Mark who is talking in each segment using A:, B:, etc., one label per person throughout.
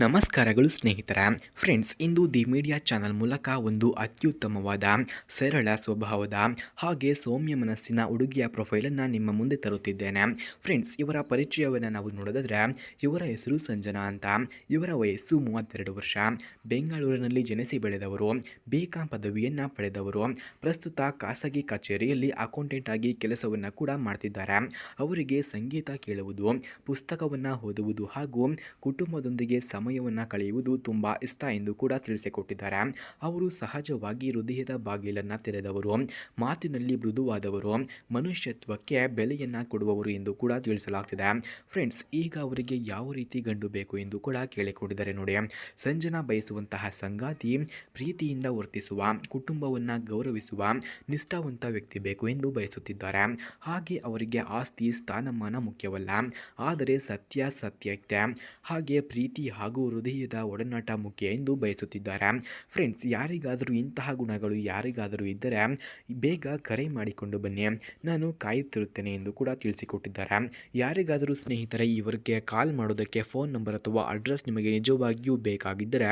A: ನಮಸ್ಕಾರಗಳು ಸ್ನೇಹಿತರ. ಫ್ರೆಂಡ್ಸ್ ಇಂದು ದಿ ಮೀಡಿಯಾ ಚಾನಲ್ ಮೂಲಕ ಒಂದು ಅತ್ಯುತ್ತಮವಾದ, ಸರಳ ಸ್ವಭಾವದ ಹಾಗೆ ಸೌಮ್ಯ ಮನಸ್ಸಿನ ಹುಡುಗಿಯ ಪ್ರೊಫೈಲನ್ನು ನಿಮ್ಮ ಮುಂದೆ ತರುತ್ತಿದ್ದೇನೆ. ಫ್ರೆಂಡ್ಸ್ ಇವರ ಪರಿಚಯವನ್ನು ನಾವು ನೋಡೋದಾದ್ರೆ, ಇವರ ಹೆಸರು ಸಂಜನಾ ಅಂತ. ಇವರ ವಯಸ್ಸು ಮೂವತ್ತೆರಡು ವರ್ಷ. ಬೆಂಗಳೂರಿನಲ್ಲಿ ಜನಿಸಿ ಬೆಳೆದವರು. ಬೇಕಾ ಪದವಿಯನ್ನು ಪಡೆದವರು. ಪ್ರಸ್ತುತ ಖಾಸಗಿ ಕಚೇರಿಯಲ್ಲಿ ಅಕೌಂಟೆಂಟ್ ಆಗಿ ಕೆಲಸವನ್ನು ಕೂಡ ಮಾಡ್ತಿದ್ದಾರೆ. ಅವರಿಗೆ ಸಂಗೀತ ಕೇಳುವುದು, ಪುಸ್ತಕವನ್ನು ಓದುವುದು ಹಾಗೂ ಕುಟುಂಬದೊಂದಿಗೆ ಸಮಯವನ್ನು ಕಳೆಯುವುದು ತುಂಬ ಇಷ್ಟ ಎಂದು ಕೂಡ ತಿಳಿಸಿಕೊಟ್ಟಿದ್ದಾರೆ. ಅವರು ಸಹಜವಾಗಿ ಹೃದಯದ ಬಾಗಿಲನ್ನು ತೆರೆದವರು, ಮಾತಿನಲ್ಲಿ ಮೃದುವಾದವರು, ಮನುಷ್ಯತ್ವಕ್ಕೆ ಬೆಲೆಯನ್ನು ಕೊಡುವವರು ಎಂದು ಕೂಡ ತಿಳಿಸಲಾಗ್ತಿದೆ. ಫ್ರೆಂಡ್ಸ್, ಈಗ ಅವರಿಗೆ ಯಾವ ರೀತಿ ಗಂಡು ಬೇಕು ಎಂದು ಕೂಡ ಕೇಳಿಕೊಂಡಿದ್ದಾರೆ ನೋಡಿ. ಸಂಜನಾ ಬಯಸುವಂತಹ ಸಂಗಾತಿ, ಪ್ರೀತಿಯಿಂದ ವರ್ತಿಸುವ, ಕುಟುಂಬವನ್ನು ಗೌರವಿಸುವ, ನಿಷ್ಠಾವಂತ ವ್ಯಕ್ತಿ ಬೇಕು ಎಂದು ಬಯಸುತ್ತಿದ್ದಾರೆ. ಹಾಗೆ ಅವರಿಗೆ ಆಸ್ತಿ, ಸ್ಥಾನಮಾನ ಮುಖ್ಯವಲ್ಲ. ಆದರೆ ಸತ್ಯ ಸತ್ಯತೆ ಹಾಗೆ ಪ್ರೀತಿ ಹಾಗೂ ಹೃದಯದ ಒಡನಾಟ ಮುಖ್ಯ ಎಂದು ಬಯಸುತ್ತಿದ್ದಾರೆ. ಫ್ರೆಂಡ್ಸ್ ಯಾರಿಗಾದರೂ ಇಂತಹ ಗುಣಗಳು ಯಾರಿಗಾದರೂ ಇದ್ದರೆ ಬೇಗ ಕರೆ ಮಾಡಿಕೊಂಡು ಬನ್ನಿ. ನಾನು ಕಾಯುತ್ತಿರುತ್ತೇನೆ ಎಂದು ಕೂಡ ತಿಳಿಸಿಕೊಟ್ಟಿದ್ದಾರೆ. ಯಾರಿಗಾದರೂ ಸ್ನೇಹಿತರೆ ಇವರಿಗೆ ಕಾಲ್ ಮಾಡೋದಕ್ಕೆ ಫೋನ್ ನಂಬರ್ ಅಥವಾ ಅಡ್ರೆಸ್ ನಿಮಗೆ ನಿಜವಾಗಿಯೂ ಬೇಕಾಗಿದ್ದರೆ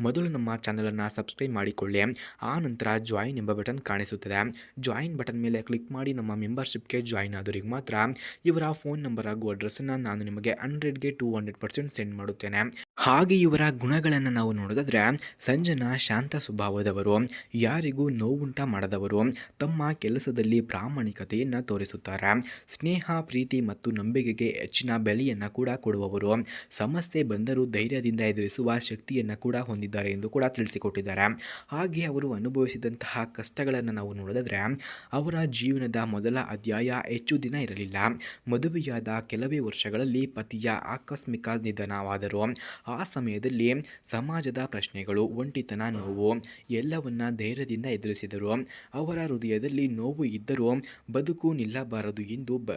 A: ಮೊದಲು ನಮ್ಮ ಚಾನಲನ್ನು ಸಬ್ಸ್ಕ್ರೈಬ್ ಮಾಡಿಕೊಳ್ಳಿ. ಆ ನಂತರ ಜಾಯಿನ್ ಎಂಬ ಬಟನ್ ಕಾಣಿಸುತ್ತದೆ. ಜಾಯಿನ್ ಬಟನ್ ಮೇಲೆ ಕ್ಲಿಕ್ ಮಾಡಿ ನಮ್ಮ ಮೆಂಬರ್ಶಿಪ್ಗೆ ಜಾಯಿನ್ ಆದವರಿಗೆ ಮಾತ್ರ ಇವರ ಫೋನ್ ನಂಬರ್ ಹಾಗೂ ಅಡ್ರೆಸ್ಸನ್ನು ನಾನು ನಿಮಗೆ ಹಂಡ್ರೆಡ್ಗೆ ಟು ಹಂಡ್ರೆಡ್ ಪರ್ಸೆಂಟ್ ಸೆಂಡ್ ಮಾಡುತ್ತೇನೆ. ಹಾಗೆ ಇವರ ಗುಣಗಳನ್ನು ನಾವು ನೋಡೋದಾದ್ರೆ ಸಂಜನಾ ಶಾಂತ ಸ್ವಭಾವದವರು, ಯಾರಿಗೂ ನೋವುಂಟ ಮಾಡದವರು, ತಮ್ಮ ಕೆಲಸದಲ್ಲಿ ಪ್ರಾಮಾಣಿಕತೆಯನ್ನು ತೋರಿಸುತ್ತಾರೆ. ಸ್ನೇಹ, ಪ್ರೀತಿ ಮತ್ತು ನಂಬಿಕೆಗೆ ಹೆಚ್ಚಿನ ಬೆಲೆಯನ್ನು ಕೂಡ ಕೊಡುವವರು, ಸಮಸ್ಯೆ ಬಂದರೂ ಧೈರ್ಯದಿಂದ ಎದುರಿಸುವ ಶಕ್ತಿಯನ್ನು ಕೂಡ ಹೊಂದಿದ್ದಾರೆ ಎಂದು ಕೂಡ ತಿಳಿಸಿಕೊಟ್ಟಿದ್ದಾರೆ. ಹಾಗೆ ಅವರು ಅನುಭವಿಸಿದಂತಹ ಕಷ್ಟಗಳನ್ನು ನಾವು ನೋಡೋದಾದರೆ, ಅವರ ಜೀವನದ ಮೊದಲ ಅಧ್ಯಾಯ ಹೆಚ್ಚು ದಿನ ಇರಲಿಲ್ಲ. ಮದುವೆಯಾದ ಕೆಲವೇ ವರ್ಷಗಳಲ್ಲಿ ಪತಿಯ ಆಕಸ್ಮಿಕ ನಿಧನವಾದರು. ಆ ಸಮಯದಲ್ಲಿ ಸಮಾಜದ ಪ್ರಶ್ನೆಗಳು, ಒಂಟಿತನ, ನೋವು ಎಲ್ಲವನ್ನ ಧೈರ್ಯದಿಂದ ಎದುರಿಸಿದರು. ಅವರ ಹೃದಯದಲ್ಲಿ ನೋವು ಇದ್ದರೂ ಬದುಕು ನಿಲ್ಲಬಾರದು ಎಂದು ಬ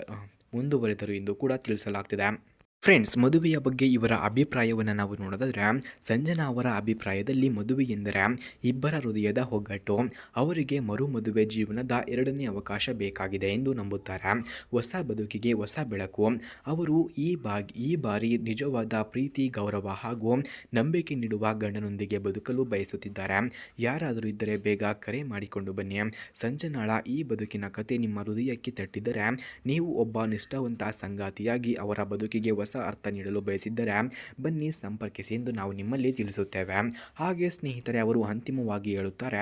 A: ಮುಂದುವರೆದರು ಎಂದು ಕೂಡ ತಿಳಿಸಲಾಗ್ತಿದೆ. ಫ್ರೆಂಡ್ಸ್ ಮದುವೆಯ ಬಗ್ಗೆ ಇವರ ಅಭಿಪ್ರಾಯವನ್ನು ನಾವು ನೋಡೋದಾದರೆ, ಸಂಜನಾ ಅವರ ಅಭಿಪ್ರಾಯದಲ್ಲಿ ಮದುವೆ ಎಂದರೆ ಇಬ್ಬರ ಹೃದಯದ ಒಗ್ಗಟ್ಟು ಅವರಿಗೆ ಮರು ಮದುವೆ ಜೀವನದ ಎರಡನೇ ಅವಕಾಶ ಬೇಕಾಗಿದೆ ಎಂದು ನಂಬುತ್ತಾರೆ. ಹೊಸ ಬದುಕಿಗೆ ಹೊಸ ಬೆಳಕು, ಅವರು ಈ ಬಾಗಿ, ಈ ಬಾರಿ ನಿಜವಾದ ಪ್ರೀತಿ, ಗೌರವ ಹಾಗೂ ನಂಬಿಕೆ ನೀಡುವ ಗಂಡನೊಂದಿಗೆ ಬದುಕಲು ಬಯಸುತ್ತಿದ್ದಾರೆ. ಯಾರಾದರೂ ಇದ್ದರೆ ಬೇಗ ಕರೆ ಮಾಡಿಕೊಂಡು ಬನ್ನಿ. ಸಂಜನಾಳ ಈ ಬದುಕಿನ ಕತೆ ನಿಮ್ಮ ಹೃದಯಕ್ಕೆ ತಟ್ಟಿದರೆ, ನೀವು ಒಬ್ಬ ನಿಷ್ಠಾವಂತ ಸಂಗಾತಿಯಾಗಿ ಅವರ ಬದುಕಿಗೆ ಹೊಸ ಅರ್ಥ ನೀಡಲು ಬಯಸಿದ್ದರೆ ಬನ್ನಿ ಸಂಪರ್ಕಿಸಿ ಎಂದು ನಾವು ನಿಮ್ಮಲ್ಲಿ ತಿಳಿಸುತ್ತೇವೆ. ಹಾಗೆ ಸ್ನೇಹಿತರೆ, ಅವರು ಅಂತಿಮವಾಗಿ ಹೇಳುತ್ತಾರೆ,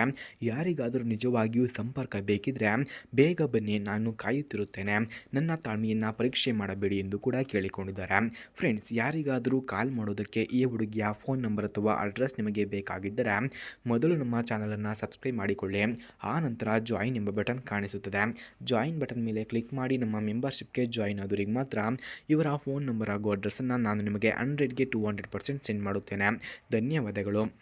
A: ಯಾರಿಗಾದರೂ ನಿಜವಾಗಿಯೂ ಸಂಪರ್ಕ ಬೇಕಿದ್ರೆ ಬೇಗ ಬನ್ನಿ, ನಾನು ಕಾಯುತ್ತಿರುತ್ತೇನೆ. ನನ್ನ ತಾಳ್ಮೆಯನ್ನು ಪರೀಕ್ಷೆ ಮಾಡಬೇಡಿ ಎಂದು ಕೂಡ ಕೇಳಿಕೊಂಡಿದ್ದಾರೆ. ಫ್ರೆಂಡ್ಸ್, ಯಾರಿಗಾದರೂ ಕಾಲ್ ಮಾಡೋದಕ್ಕೆ ಈ ಹುಡುಗಿಯ ಫೋನ್ ನಂಬರ್ ಅಥವಾ ಅಡ್ರೆಸ್ ನಿಮಗೆ ಬೇಕಾಗಿದ್ದರೆ ಮೊದಲು ನಮ್ಮ ಚಾನಲನ್ನು ಸಬ್ಸ್ಕ್ರೈಬ್ ಮಾಡಿಕೊಳ್ಳಿ. ಆ ನಂತರ ಜಾಯಿನ್ ಎಂಬ ಬಟನ್ ಕಾಣಿಸುತ್ತದೆ. ಜಾಯಿನ್ ಬಟನ್ ಮೇಲೆ ಕ್ಲಿಕ್ ಮಾಡಿ ನಮ್ಮ ಮೆಂಬರ್ಶಿಪ್ಗೆ ಜಾಯಿನ್ ಆದವರಿಗೆ ಮಾತ್ರ ಇವರ ಫೋನ್ ನಂಬರ್ ಹಾಗೂ ಅಡ್ರೆಸ್ಸನ್ನು ನಾನು ನಿಮಗೆ ಹಂಡ್ರೆಡ್ಗೆ ಟು ಹಂಡ್ರೆಡ್ ಪರ್ಸೆಂಟ್ ಸೆಂಡ್ ಮಾಡುತ್ತೇನೆ. ಧನ್ಯವಾದಗಳು.